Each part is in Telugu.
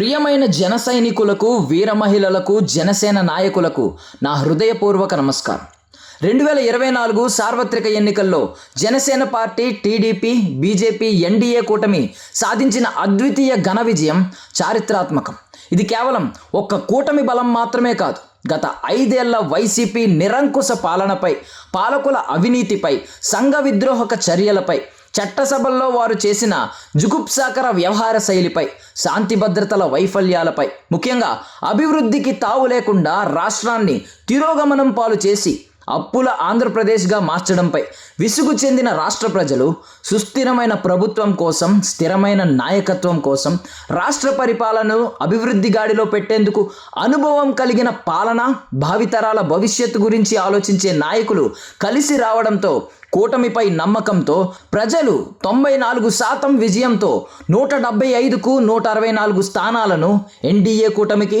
ప్రియమైన జన సైనికులకు వీర మహిళలకు జనసేన నాయకులకు నా హృదయపూర్వక నమస్కారం. రెండు వేల ఇరవై నాలుగు సార్వత్రిక ఎన్నికల్లో Janasena party TDP BJP NDA కూటమి సాధించిన అద్వితీయ ఘన విజయం చారిత్రాత్మకం. ఇది కేవలం ఒక్క కూటమి బలం మాత్రమే కాదు గత ఐదేళ్ళ వైసీపీ నిరంకుశ పాలనపై పాలకుల అవినీతిపై సంఘ విద్రోహక చర్యలపై చట్టసభల్లో వారు చేసిన జుగుప్సాకర వ్యవహార శైలిపై శాంతి భద్రతల వైఫల్యాలపై. ముఖ్యంగా అభివృద్ధికి తావు లేకుండా రాష్ట్రాన్ని తిరోగమనం పాలు చేసి అప్పుల ఆంధ్రప్రదేశ్గా మార్చడంపై విసుగు చెందిన రాష్ట్ర ప్రజలు సుస్థిరమైన ప్రభుత్వం కోసం స్థిరమైన నాయకత్వం కోసం రాష్ట్ర పరిపాలనను అభివృద్ధి గాడిలో పెట్టేందుకు అనుభవం కలిగిన పాలన భావితరాల భవిష్యత్తు గురించి ఆలోచించే నాయకులు కలిసి రావడంతో కూటమిపై నమ్మకంతో ప్రజలు తొంభై నాలుగు శాతం విజయంతో నూట డెబ్బై ఐదుకు నూట అరవై నాలుగు స్థానాలను ఎన్డీఏ కూటమికి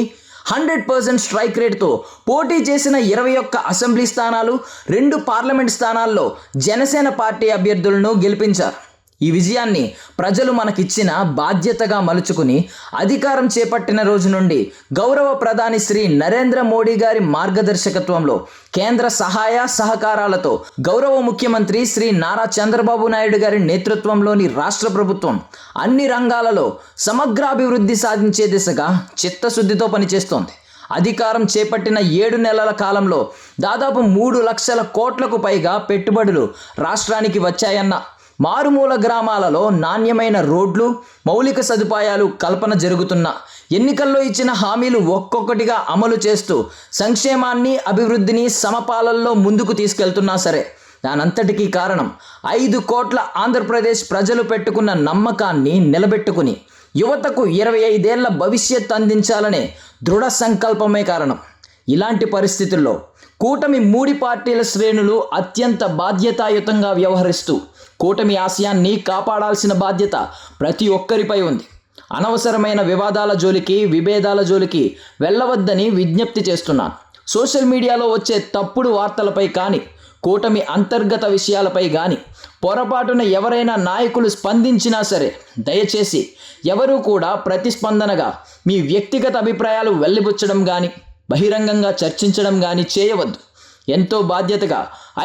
హండ్రెడ్ పర్సెంట్ స్ట్రైక్ రేట్తో పోటీ చేసిన ఇరవై ఒక్క అసెంబ్లీ స్థానాలు రెండు పార్లమెంట్ స్థానాల్లో జనసేన పార్టీ అభ్యర్థులను గెలిపించారు. ఈ విజయాన్ని ప్రజలు మనకిచ్చిన బాధ్యతగా మలుచుకుని అధికారం చేపట్టిన రోజు నుండి గౌరవ ప్రధాని శ్రీ నరేంద్ర మోడీ గారి మార్గదర్శకత్వంలో కేంద్ర సహాయ సహకారాలతో గౌరవ ముఖ్యమంత్రి శ్రీ నారా చంద్రబాబు నాయుడు గారి నేతృత్వంలోని రాష్ట్ర ప్రభుత్వం అన్ని రంగాలలో సమగ్రాభివృద్ధి సాధించే దిశగా చిత్తశుద్ధితో పనిచేస్తోంది. అధికారం చేపట్టిన ఏడు నెలల కాలంలో దాదాపు మూడు లక్షల కోట్లకు పైగా పెట్టుబడులు రాష్ట్రానికి వచ్చాయన్న మారుమూల గ్రామాలలో నాణ్యమైన రోడ్లు మౌలిక సదుపాయాలు కల్పన జరుగుతున్న ఎన్నికల్లో ఇచ్చిన హామీలు ఒక్కొక్కటిగా అమలు చేస్తూ సంక్షేమాన్ని అభివృద్ధిని సమపాలల్లో ముందుకు తీసుకెళ్తున్నా సరే దానంతటికీ కారణం ఐదు కోట్ల ఆంధ్రప్రదేశ్ ప్రజలు పెట్టుకున్న నమ్మకాన్ని నిలబెట్టుకుని యువతకు ఇరవై ఐదేళ్ళ భవిష్యత్ అందించాలనే దృఢ సంకల్పమే కారణం. ఇలాంటి పరిస్థితుల్లో కూటమి మూడి పార్టీల శ్రేణులు అత్యంత బాధ్యతాయుతంగా వ్యవహరిస్తూ కూటమి ఆశయాన్ని కాపాడాల్సిన బాధ్యత ప్రతి ఒక్కరిపై ఉంది. అనవసరమైన వివాదాల జోలికి విభేదాల జోలికి వెళ్ళవద్దని విజ్ఞప్తి చేస్తున్నాను. సోషల్ మీడియాలో వచ్చే తప్పుడు వార్తలపై కానీ కూటమి అంతర్గత విషయాలపై కానీ పొరపాటున ఎవరైనా నాయకులు స్పందించినా సరే దయచేసి ఎవరూ కూడా ప్రతిస్పందనగా మీ వ్యక్తిగత అభిప్రాయాలు వెళ్ళిపుచ్చడం కానీ బహిరంగంగా చర్చించడం కానీ చేయవద్దు. ఎంతో బాధ్యతగా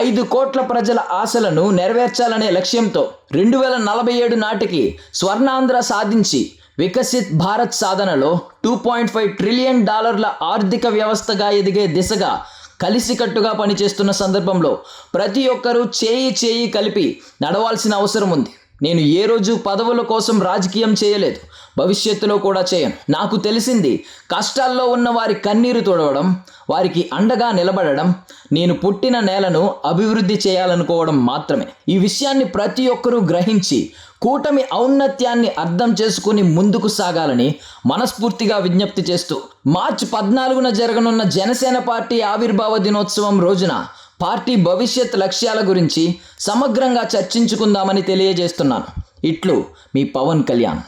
ఐదు కోట్ల ప్రజల ఆశలను నెరవేర్చాలనే లక్ష్యంతో రెండు వేల నలభై ఏడు నాటికి స్వర్ణాంధ్ర సాధించి వికసిత్ భారత్ సాధనలో టూ పాయింట్ ఫైవ్ ట్రిలియన్ డాలర్ల ఆర్థిక వ్యవస్థగా ఎదిగే దిశగా కలిసికట్టుగా పనిచేస్తున్న సందర్భంలో ప్రతి ఒక్కరూ చేయి చేయి కలిపి నడవాల్సిన అవసరం ఉంది. నేను ఏ రోజు పదవుల కోసం రాజకీయం చేయలేదు. భవిష్యత్తులో కూడా చేయను. నాకు తెలిసింది కష్టాల్లో ఉన్న వారి కన్నీరు తుడవడం వారికి అండగా నిలబడడం నేను పుట్టిన నేలను అభివృద్ధి చేయాలనుకోవడం మాత్రమే. ఈ విషయాన్ని ప్రతి ఒక్కరూ గ్రహించి కూటమి ఔన్నత్యాన్ని అర్థం చేసుకుని ముందుకు సాగాలని మనస్ఫూర్తిగా విజ్ఞప్తి చేస్తూ మార్చి పద్నాలుగున జరగనున్న జనసేన పార్టీ ఆవిర్భావ దినోత్సవం రోజున పార్టీ భవిష్యత్ లక్ష్యాల గురించి సమగ్రంగా చర్చించుకుందామని తెలియజేస్తున్నాను. ఇట్లు మీ పవన్ కళ్యాణ్.